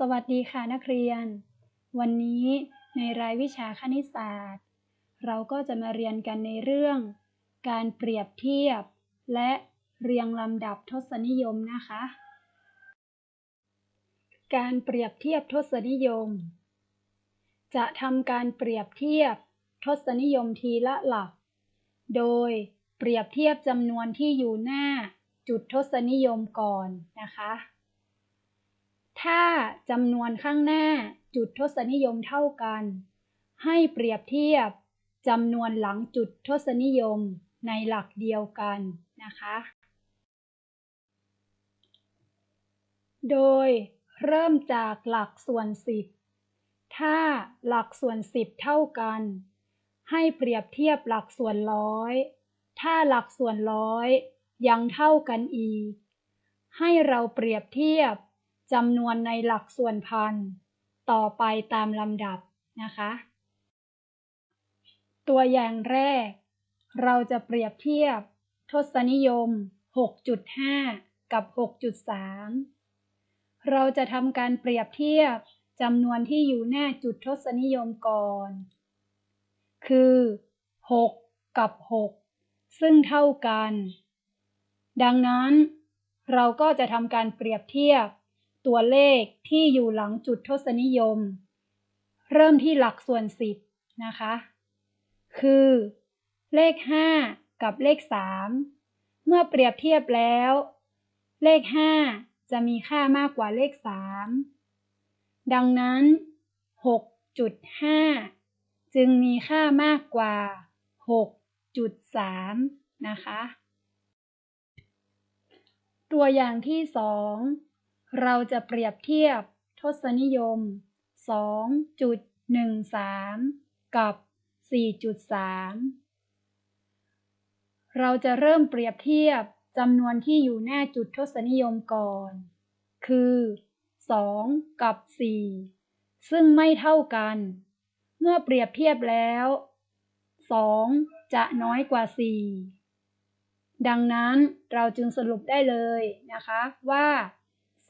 สวัสดีค่ะนักเรียน วันนี้ในรายวิชาคณิตศาสตร์ เราก็จะมาเรียนกันในเรื่อง การเปรียบเทียบ และเรียงลำดับทศนิยมนะคะ การเปรียบเทียบทศนิยม จะทำการเปรียบเทียบทศนิยมทีละหลัก โดยเปรียบเทียบจำนวนที่อยู่หน้าจุดทศนิยมก่อนนะคะ ถ้าจำนวนข้างหน้าจุดทศนิยมเท่ากัน ให้เปรียบเทียบจำนวนหลังจุดทศนิยมในหลักเดียวกันนะคะ โดยเริ่มจากหลักส่วนสิบถ้าหลักส่วนสิบเท่ากัน ให้เปรียบเทียบหลักส่วนร้อย ถ้าหลักส่วนร้อยยังเท่ากันอีก ให้เราเปรียบเทียบ จำนวนในหลักส่วนพัน ต่อไปตามลำดับนะคะ ตัวอย่างแรก เราจะเปรียบเทียบทศนิยม 6.5 กับ 6.3 เราจะทำการเปรียบเทียบจำนวนที่อยู่หน้าจุดทศนิยมก่อน คือ 6 กับ 6 ซึ่งเท่ากัน ดังนั้น เราก็จะทำการเปรียบเทียบ ตัวเลขที่อยู่หลังจุดทศนิยม เริ่มที่หลักส่วนสิบนะคะ คือ เลข 5 กับเลข 3 เมื่อเปรียบเทียบแล้ว เลข 5 จะมีค่ามากกว่าเลข 3 ดังนั้น 6.5 จึงมีค่ามากกว่า 6.3 นะคะ ตัวอย่างที่ 2 เราจะเปรียบเทียบทศนิยม 2.13 กับ 4.3 เราจะเริ่มเปรียบเทียบจำนวนที่อยู่หน้าจุดทศนิยมก่อน คือ 2 กับ 4 ซึ่งไม่เท่ากัน เมื่อเปรียบเทียบแล้ว 2 จะน้อยกว่า 4 ดังนั้นเราจึงสรุปได้เลยนะคะว่า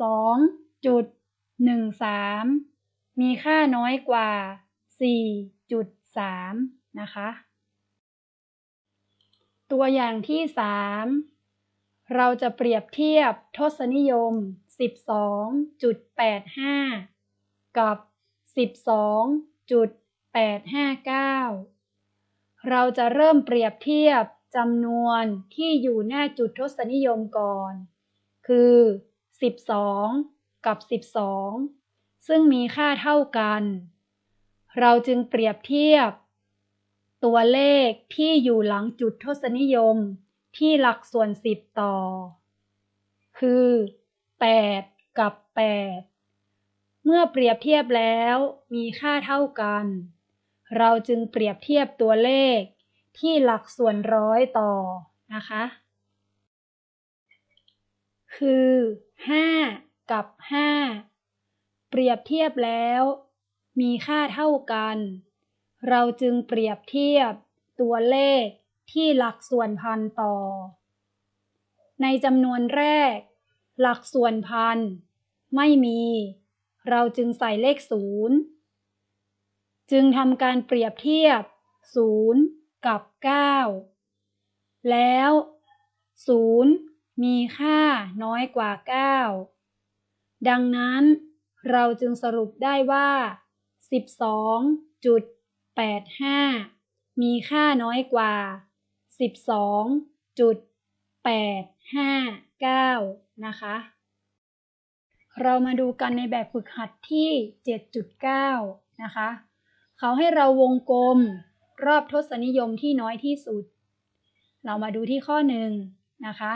2.13มีค่าน้อยกว่า4.3นะคะ ตัวอย่างที่3เราจะเปรียบเทียบทศนิยม 12.85 กับ 12.859 เราจะเริ่มเปรียบเทียบจำนวนที่อยู่หน้าจุดทศนิยมก่อน คือ 12 กับ 12 ซึ่งมีค่าเท่ากัน เราจึงเปรียบเทียบ ตัวเลขที่อยู่หลังจุดทศนิยมที่หลักส่วน 10 ต่อ คือ 8 กับ 8 เมื่อเปรียบเทียบแล้วมีค่าเท่ากัน เราจึงเปรียบเทียบตัวเลขที่หลักส่วนร้อยต่อนะคะ คือ 5 กับ 5 เปรียบเทียบแล้ว มีค่าเท่ากัน เราจึงเปรียบเทียบตัวเลขที่หลักส่วนพันต่อ ในจำนวนแรก หลักส่วนพัน ไม่มี เราจึงใส่เลขศูนย์จึงทำการเปรียบเทียบ 0 กับ 9 แล้ว 0 มีค่าน้อยกว่า 9 ดังนั้นเราจึงสรุปได้ว่า 12.85 มีค่าน้อยกว่า 12.859 นะคะ เรามาดูกันในแบบฝึกหัดที่ 7.9 นะคะ เขาให้เราวงกลมรอบทศนิยมที่น้อยที่สุด เรามาดูที่ข้อหนึ่งนะคะ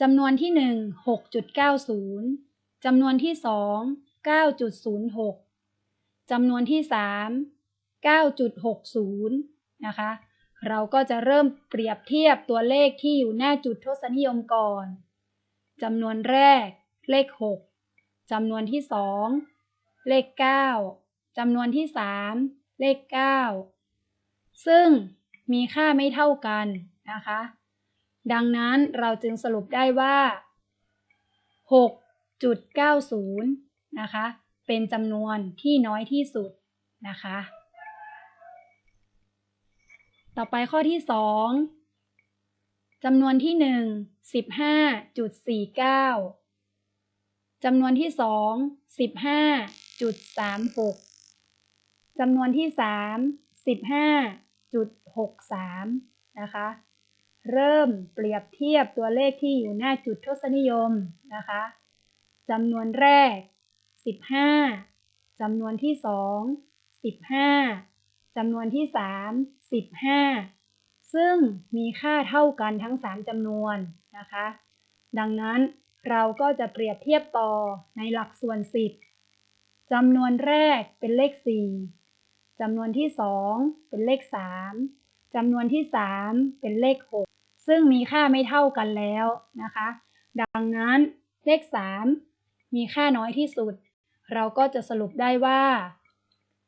จำนวนที่ 1 6.90 จำนวนที่ 2 9.06 จำนวนที่ 3 9.60 นะคะ เราก็จะเริ่มเปรียบเทียบตัวเลขที่อยู่หน้าจุดทศนิยมก่อน จำนวนแรก เลข 6 จำนวนที่ 2 เลข 9 จำนวนที่ 3 เลข 9 ซึ่งมีค่าไม่เท่ากันนะคะ ดังนั้นเราจึงสรุปได้ว่า 6.90 นะคะ เป็นจำนวนที่น้อยที่สุดนะคะ ต่อไปข้อที่สองจำนวนที่หนึ่งสิบห้าจุดสี่เก้าจำนวนที่สองสิบห้าจุดสามหกจำนวนที่สามสิบห้าจุดหกสามนะคะ เริ่มเปรียบเทียบตัวเลขที่อยู่หน้าจุดทศนิยมนะคะจำนวนแรก 15จำนวนที่สอง15จำนวนที่สาม15 ซึ่งมีค่าเท่ากันทั้ง 3จำนวนนะคะ ดังนั้นเราก็จะเปรียบเทียบต่อในหลักส่วน 10จำนวนแรกเป็นเลข 4จำนวนที่สองเป็นเลข 3จำนวนที่ 3 เป็นเลข 6 ซึ่งมีค่าไม่เท่ากันแล้วนะคะ ดังนั้นเลข 3 มีค่าน้อยที่สุด เราก็จะสรุปได้ว่า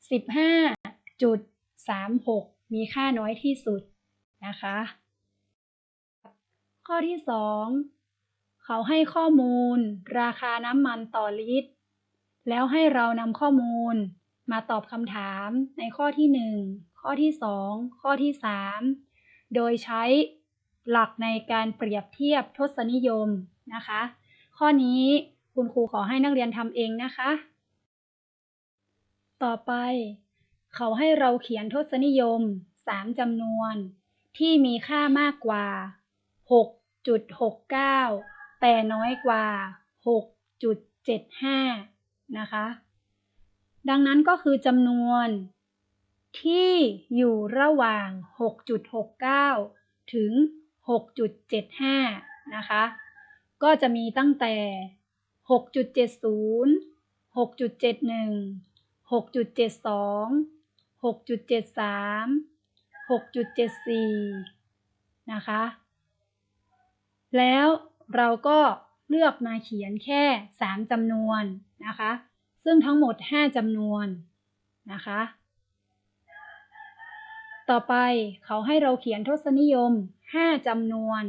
15.36 มีค่าน้อยที่สุดนะคะ ข้อที่ 2 เขาให้ข้อมูล ราคาน้ำมันต่อลิตร แล้วให้เรานำข้อมูลมาตอบคำถามในข้อที่ 1 ข้อที่ 2 ข้อที่ 3 โดยใช้ หลักในการเปรียบเทียบทศนิยมนะคะ ข้อนี้คุณครูขอให้นักเรียนทำเองนะคะ ต่อไป เขาให้เราเขียนทศนิยม 3จำนวน ที่มีค่ามากกว่า 6.69 แต่น้อยกว่า 6.75 นะคะ ดังนั้นก็คือจำนวนที่อยู่ระหว่าง 6.69 ถึง 6.75 นะคะ ก็จะมีตั้งแต่ 6.70 6.71 6.72 6.73 6.74 นะคะ แล้วเราก็เลือกมาเขียนแค่ 3จำนวนนะคะ ซึ่งทั้งหมด 5จำนวนนะคะ ต่อไปเขาให้เราเขียนทศนิยม 5จำนวน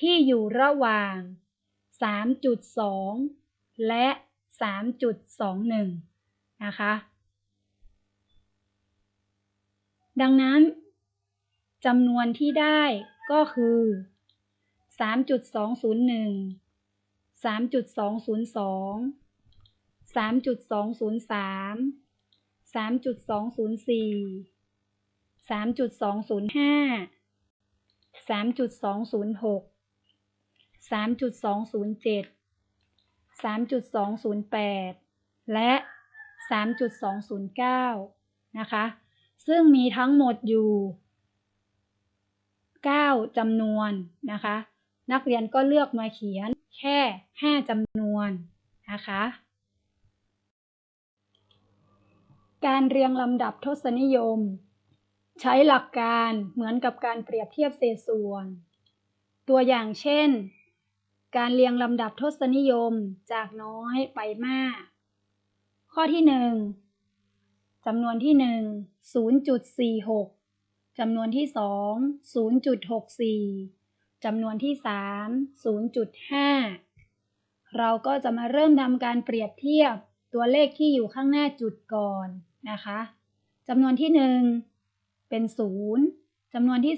ที่อยู่ระหว่าง 3.2 และ 3.21 นะคะ ดังนั้นจำนวนที่ได้ก็คือ 3.201 3.202 3.203 3.204 3.205 3.206 3.207 3.208และ3.209นะคะ ซึ่งมีทั้งหมดอยู่9จำนวนนะคะ นักเรียนก็เลือกมาเขียนแค่5จำนวนนะคะ การเรียงลำดับทศนิยม ใช้หลักการเหมือนกับการเปรียบเทียบเศษส่วน ตัวอย่างเช่น การเรียงลำดับทศนิยมจากน้อยไปมาก ข้อที่ 1จำนวนที่ 1 0.46จำนวนที่ 2 0.64จำนวนที่ 3 0.5 เราก็จะมาเริ่มทำการเปรียบเทียบตัวเลขที่อยู่ข้างหน้าจุดก่อนนะคะจำนวนที่ 1 เป็น 0จำนวนที่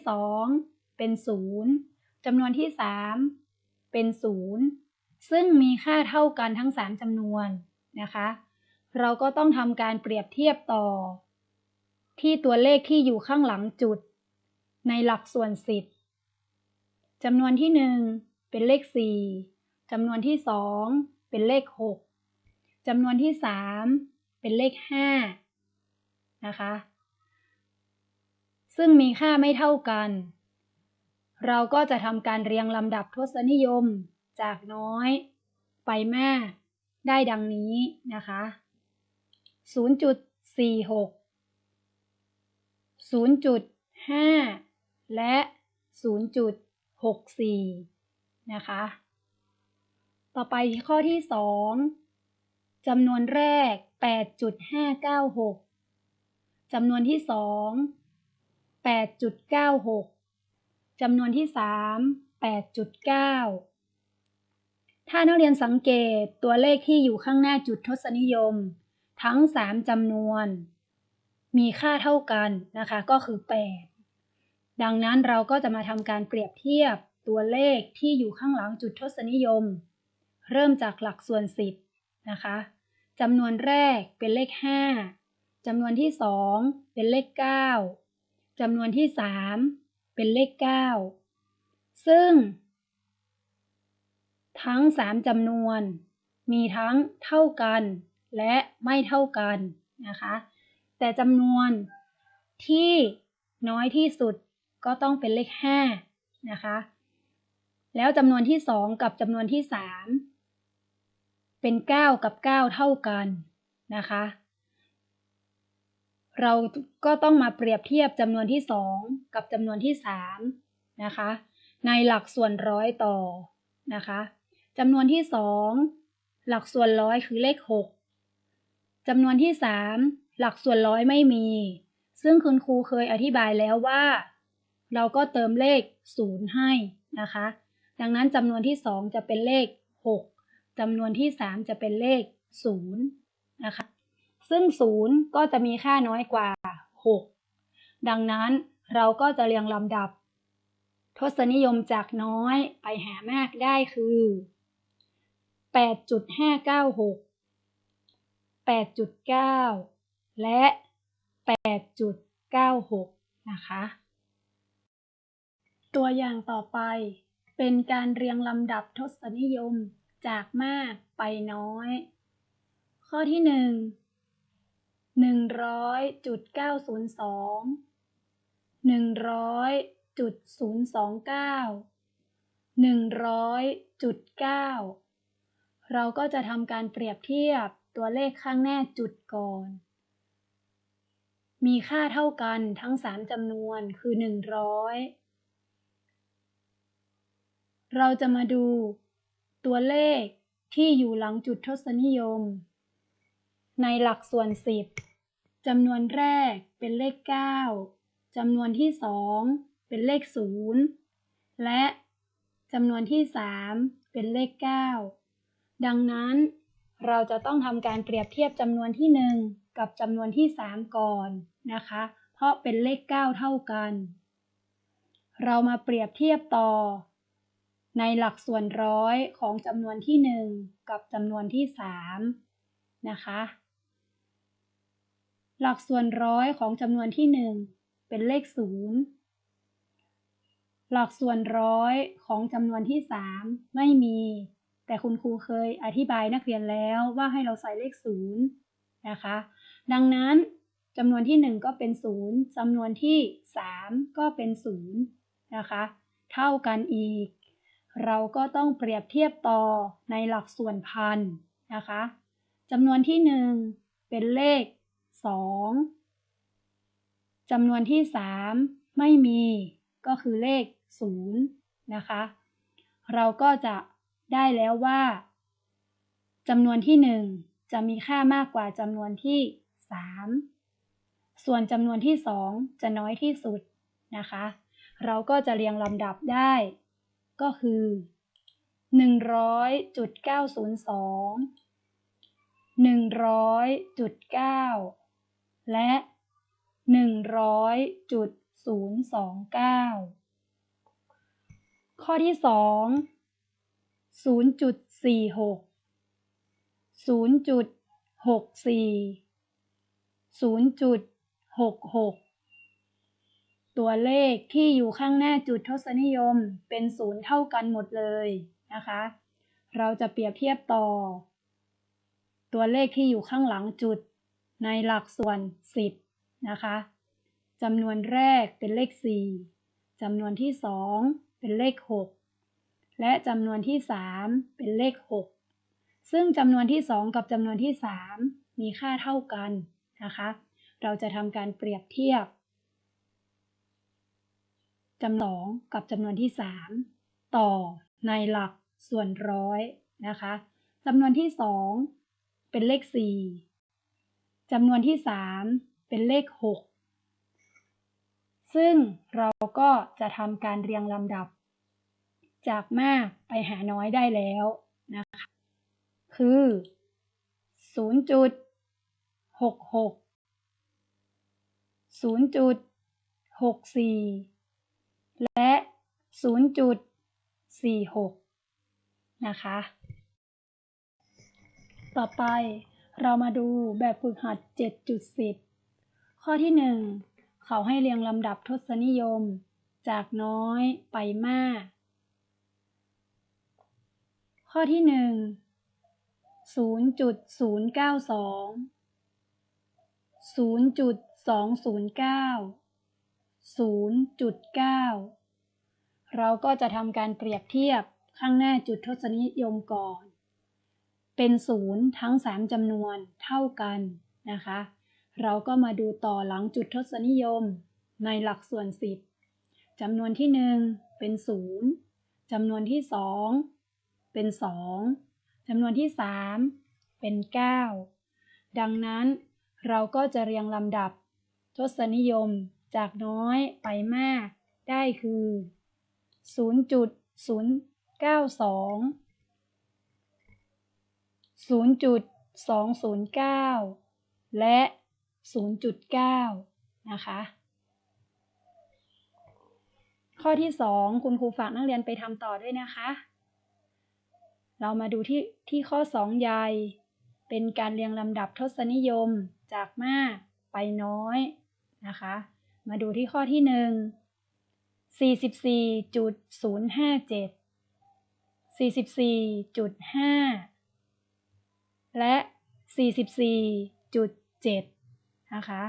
2 เป็น 0จำนวนที่ 3 เป็น 0 ซึ่งมีค่าเท่ากันทั้ง 3จำนวนนะคะ เราก็ต้องทำการเปรียบเทียบต่อ ที่ตัวเลขที่อยู่ข้างหลังจุด ในหลักส่วน10จำนวนที่ 1 เป็นเลข 4จำนวนที่ 2 เป็นเลข 6จำนวนที่ 3 เป็นเลข 5 นะคะ ซึ่งมีค่าไม่เท่ากัน เราก็จะทำการเรียงลำดับทศนิยม จากน้อย ไปมาก ได้ดังนี้นะคะ 0.46 0.5 และ 0.64 นะคะ ต่อไปข้อที่ 2จำนวนแรก 8.596จำนวนที่ 2 8.96 จำนวนที่ 3 8.9 ถ้านักเรียนสังเกตตัวเลขที่อยู่ข้างหน้าจุดทศนิยม ทั้ง 3จำนวน มีค่าเท่ากันนะคะก็คือ 8 ดังนั้นเราก็จะมาทำการเปรียบเทียบตัวเลขที่อยู่ข้างหลังจุดทศนิยม เริ่มจากหลักส่วน10นะคะจำนวนแรกเป็นเลข 5จำนวนที่ 2 เป็นเลข 9 จำนวนที่3เป็นเลข9ซึ่ง ทั้ง3จำนวน มีทั้งเท่ากัน และไม่เท่ากันนะคะ แต่จำนวนที่น้อยที่สุดก็ต้องเป็นเลข5นะคะ แล้วจำนวนที่2กับจำนวนที่3เป็น 9 กับ 9 เท่ากันนะคะ เราก็ต้องมาเปรียบเทียบจำนวนที่ 2 กับจำนวนที่ 3 นะคะ ในหลักส่วนร้อยต่อนะคะจำนวนที่ 2 หลักส่วนร้อยคือเลข 6จำนวนที่ 3 หลักส่วนร้อยไม่มี ซึ่งคุณครูเคยอธิบายแล้วว่า เราก็เติมเลข 0 ให้นะคะ ดังนั้นจำนวนที่ 2 จะเป็นเลข 6จำนวนที่ 3 จะเป็นเลข 0 นะคะ ซึ่ง 0 ก็จะมีค่าน้อยกว่า 6 ดังนั้นเราก็จะเรียงลำดับ ทศนิยมจากน้อยไปหามากได้คือ 8.596 8.9 และ 8.96 นะคะ ตัวอย่างต่อไปเป็นการเรียงลำดับทศนิยมจากมากไปน้อย ข้อที่ 1 หนึ่งร้อยจุดเก้าศูนย์สองหนึ่งร้อยจุดศูนย์สองเก้าหนึ่งร้อยจุดเก้าเราก็จะทำการเปรียบเทียบตัวเลขข้างแน่จุดก่อน มีค่าเท่ากันทั้งสามจำนวนคือหนึ่งร้อยเราจะมาดูตัวเลขที่อยู่หลังจุดทศนิยม ในหลักส่วน10จำนวนแรกเป็นเลข 9จำนวนที่2เป็นเลข 0 และจำนวนที่ 3 เป็นเลข 9 ดังนั้นเราจะต้องทำการเปรียบเทียบจำนวนที่ 1 กับจำนวนที่ 3 ก่อนนะคะ เพราะเป็นเลข 9 เท่ากัน เรามาเปรียบเทียบต่อ ในหลักส่วนร้อยของจำนวนที่ 1 กับจำนวนที่ 3 นะคะ หลักส่วนร้อยของจำนวนที่1เป็นเลข0หลักส่วนร้อยของจำนวนที่3ไม่มี แต่คุณครูเคยอธิบายนักเรียนแล้วว่าให้เราใส่เลขศูนย์นะคะ ดังนั้นจำนวนที่1ก็เป็น0จำนวนที่3ก็เป็น0นย์นะคะ เท่ากันอีก เราก็ต้องเปรียบเทียบต่อในหลักส่วนพันนะคะจำนวนที่1เป็นเลข 2จำนวนที่3ไม่มีก็คือเลข0นะคะ เราก็จะได้แล้วว่าจำนวนที่1จะมีค่ามากกว่าจำนวนที่3ส่วนจำนวนที่2จะน้อยที่สุดนะคะ เราก็จะเรียงลำดับได้ ก็คือ 100.902 100.9 และ 100.029 ข้อที่ 2 0.46 0.64 0.66 ตัวเลขที่อยู่ข้างหน้าจุดทศนิยมเป็นศูนย์เท่ากันหมดเลยนะคะ เราจะเปรียบเทียบต่อ ตัวเลขที่อยู่ข้างหลังจุด ในหลักส่วน 10 นะคะจำนวนแรกเป็นเลข 4จำนวนที่ 2 เป็นเลข 6 และจำนวนที่ 3 เป็นเลข 6 ซึ่งจำนวนที่ 2 กับจำนวนที่ 3 มีค่าเท่ากันนะคะ เราจะทำการเปรียบเทียบจำนวนกับจำนวนที่ 3 ต่อในหลักส่วนร้อยนะคะจำนวนที่ 2 เป็นเลข 4 จำนวนที่ 3 เป็นเลข 6 ซึ่งเราก็จะทำการเรียงลำดับ จากมากไปหาน้อยได้แล้วนะคะ คือ0.4หกหกศูนย์จุดหกสี่และศูนย์จุดสี่หกนะคะ ต่อไป เรามาดูแบบฝึกหัด 7.10 ข้อที่ 1 เขาให้เรียงลำดับทศนิยม จากน้อยไปมาก ข้อที่ 1 0.092 0.209 0.9 เราก็จะทำการเปรียบเทียบข้างหน้าจุดทศนิยมก่อน เป็นศูนย์ทั้ง 3จำนวนเท่ากันนะคะ เราก็มาดูต่อหลังจุดทศนิยมในหลักส่วน 10จำนวนที่ 1 เป็น 0จำนวนที่ 2 เป็น 2จำนวนที่ 3 เป็น 9 ดังนั้นเราก็จะเรียงลำดับทศนิยมจากน้อยไปมากได้คือ 0.092 0.209 และ 0.9 นะคะ ข้อที่ 2 คุณครูฝากนักเรียนไปทำต่อด้วยนะคะ เรามาดูที่ที่ข้อ 2 ใหญ่ เป็นการเรียงลำดับทศนิยมจากมากไปน้อยนะคะ มาดูที่ข้อที่ 1 44.057 44.5 และ 44.7 นะคะ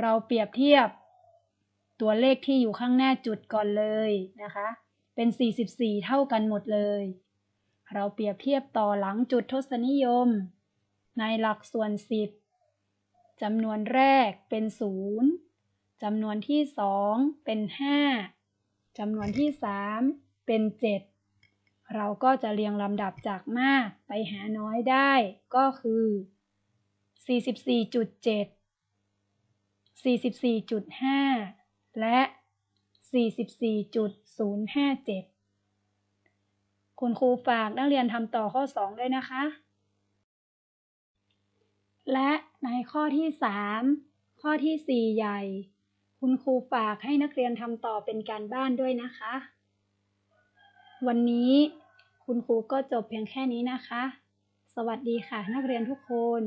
เราเปรียบเทียบตัวเลขที่อยู่ข้างหน้าจุดก่อนเลยนะคะ เป็น 44 เท่ากันหมดเลย เราเปรียบเทียบต่อหลังจุดทศนิยม ในหลักส่วน 10จำนวนแรกเป็น 0จำนวนที่ 2 เป็น 5จำนวนที่ 3 เป็น 7 เราก็จะเรียงลำดับจากมากไปหาน้อยได้ ก็คือ 44.7 44.5 และ 44.057 คุณครูฝากนักเรียนทำต่อข้อ 2 ด้วยนะคะ และในข้อที่ 3 ข้อที่ 4 ใหญ่ คุณครูฝากให้นักเรียนทำต่อเป็นการบ้านด้วยนะคะ วันนี้คุณครูก็จบเพียงแค่นี้นะคะ สวัสดีค่ะนักเรียนทุกคน